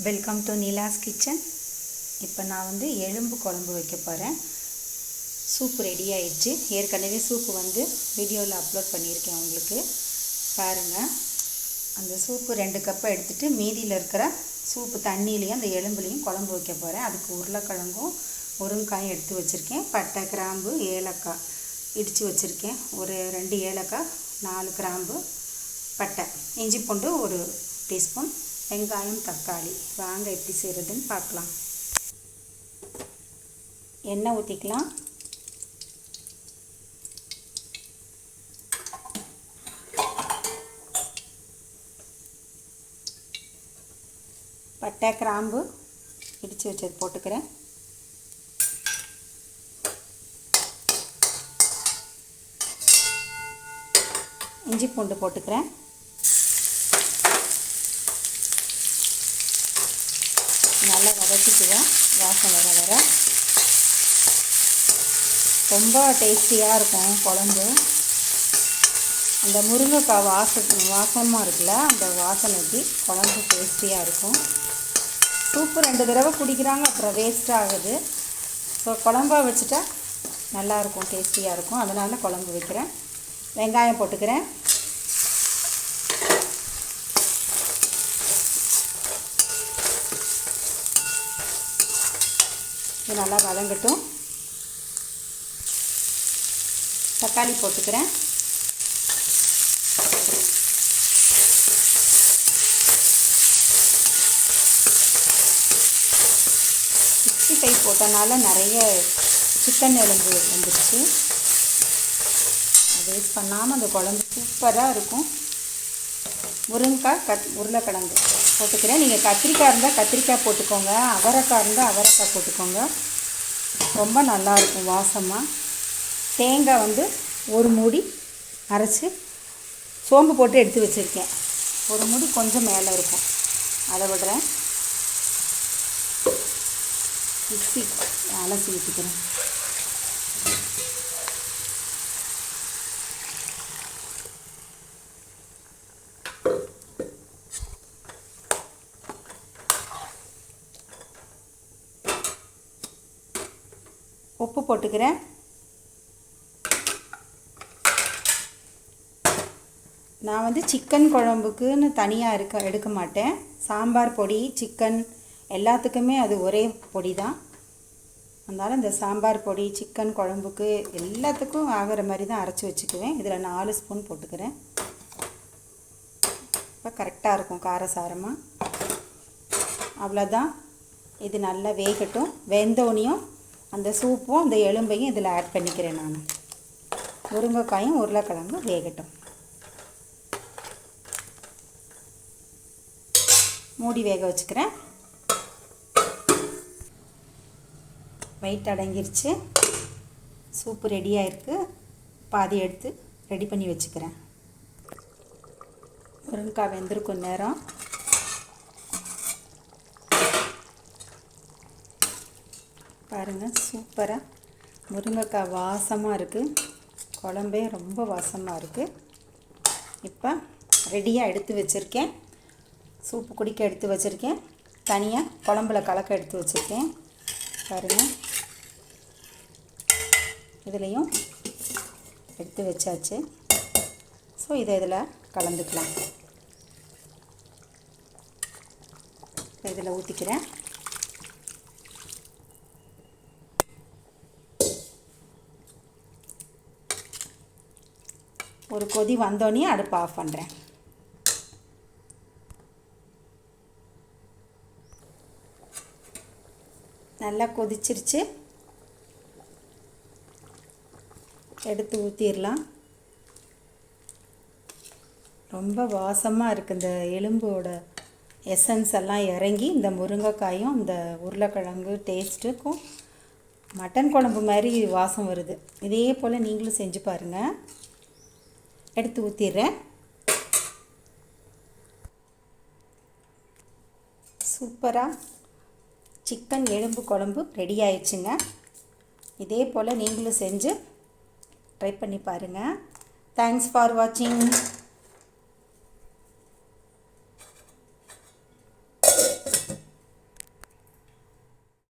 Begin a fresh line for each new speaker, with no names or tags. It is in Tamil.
வெல்கம் டு நீலாஸ் கிச்சன் இப்போ நான் வந்து எலும்பு குழம்பு வைக்க போகிறேன் சூப்பு ரெடி ஆயிடுச்சு. ஏற்கனவே சூப்பு வந்து வீடியோவில் அப்லோட் பண்ணியிருக்கேன் உங்களுக்கு. பாருங்கள் அந்த சூப்பு ரெண்டு கப்பை எடுத்துகிட்டு மீதியில் இருக்கிற சூப்பு தண்ணியிலையும் அந்த எலும்புலையும் குழம்பு வைக்க போகிறேன் அதுக்கு உருளைக்கிழங்கும் முருங்காயும் எடுத்து வச்சுருக்கேன். பட்டை கிராம்பு ஏலக்காய் இடித்து வச்சுருக்கேன். ஒரு ரெண்டு ஏலக்காய் நாலு கிராம்பு பட்டை. இஞ்சி பூண்டு ஒரு டீஸ்பூன். வெங்காயம் தக்காளி. வாங்க எப்படி செய்கிறதுன்னு பார்க்கலாம். எண்ணெய் ஊற்றிக்கலாம் பட்டை கிராம்பு இடித்து வச்சது போட்டுக்கிறேன். இஞ்சி பூண்டு போட்டுக்கிறேன் நல்லா வதக்கிக்குவோம். வாசம் வர வர. ரொம்ப டேஸ்டியாக இருக்கும் குழம்பு. அந்த முருங்கைக்காய் வாச வாசமாக இருக்குல்ல அந்த வாசனைக்கு குழம்பு டேஸ்டியாக இருக்கும். சூப்பு ரெண்டு தடவை குடிக்கிறாங்க அப்புறம் வேஸ்ட் ஆகுது. ஸோ குழம்பா வச்சுட்டா நல்லாயிருக்கும் டேஸ்டியாக இருக்கும். அதனால் குழம்பு வைக்கிறேன். வெங்காயம் போட்டுக்கிறேன். இது நல்லா வதங்கட்டும். தக்காளி போட்டுக்கிறேன். சிக்ஸ்டி ஃபைவ் போட்டனால நிறைய சிக்கன் எலும்பு வந்துடுச்சு வேஸ்ட் பண்ணாமல் அந்த குழம்பு சூப்பராக இருக்கும். முருங்கைக்காய் கத் உருளைக்கிழங்கு. போட்டுக்கிறேன். நீங்கள் கத்திரிக்காய் இருந்தால் கத்திரிக்காய் போட்டுக்கோங்க. அவரைக்காய் இருந்தால் அவரைக்காய் போட்டுக்கோங்க. ரொம்ப நல்லாயிருக்கும் வாசமாக தேங்காய் வந்து ஒரு மூடி அரைச்சி சோம்பு போட்டு எடுத்து வச்சுருக்கேன். ஒரு மூடி கொஞ்சம் மேலே இருக்கும். அதை விடுறேன். மிக்ஸி அலசி ஊற்றிக்கிறேன் உப்பு போட்டுக்கிறேன். நான் வந்து சிக்கன் குழம்புக்குன்னு தனியாக இருக்க எடுக்க மாட்டேன். சாம்பார் பொடி சிக்கன் எல்லாத்துக்குமே அது ஒரே பொடி தான் அதனால் இந்த சாம்பார் பொடி சிக்கன் குழம்புக்கு எல்லாத்துக்கும் ஆகிற மாதிரி தான் அரைச்சி வச்சுக்குவேன். இதில் நாலு ஸ்பூன் போட்டுக்கிறேன். இப்போ கரெக்டாக இருக்கும் காரசாரமாக அவ்வளோதான் இது நல்லா வேகட்டும். வெந்தோனியும் அந்த சூப்பும் அந்த எலும்பையும் இதில் ஆட் பண்ணிக்கிறேன் நான். முருங்கைக்காயும் உருளைக்கிழங்கும் வேகட்டும். மூடி வேக வச்சுக்கிறேன். வெயிட் அடங்கிருச்சு. சூப்பு ரெடியாக இருக்குது பாதி எடுத்து ரெடி பண்ணி வச்சுக்கிறேன். முருங்கைக்காய் வெந்திருக்கும் நேரம். பாருங்கள் சூப்பராக முருங்கைக்காய் வாசமாக இருக்குது குழம்பே ரொம்ப வாசமாக இருக்குது இப்போ ரெடியாக எடுத்து வச்சுருக்கேன். சூப்பு குடிக்க எடுத்து வச்சுருக்கேன். தனியாக குழம்புல கலக்க எடுத்து வச்சுருக்கேன். பாருங்கள் இதுலேயும் எடுத்து வச்சாச்சு. ஸோ இதை இதில் கலந்துக்கலாம். இதில் ஊற்றிக்கிறேன் ஒரு கொதி வந்தோடனே அடுப்பு ஆஃப் பண்ணுறேன் நல்லா கொதிச்சிருச்சு. எடுத்து ஊற்றிடலாம் ரொம்ப வாசமாக இருக்குது இந்த எலும்போட எசன்ஸ் எல்லாம் இறங்கி இந்த முருங்கைக்காயும் இந்த உருளைக்கிழங்கு டேஸ்ட்டுக்கும் மட்டன் குழம்பு மாதிரி வாசம் வருது. இதே போல் நீங்களும் செஞ்சு பாருங்கள் எடுத்து ஊற்றிடுறேன் சூப்பராக சிக்கன் எலும்பு குழம்பு ரெடி ஆயிடுச்சுங்க. இதே போல் நீங்களும் செஞ்சு ட்ரை பண்ணி பாருங்கள் தேங்க்ஸ் ஃபார் வாட்சிங்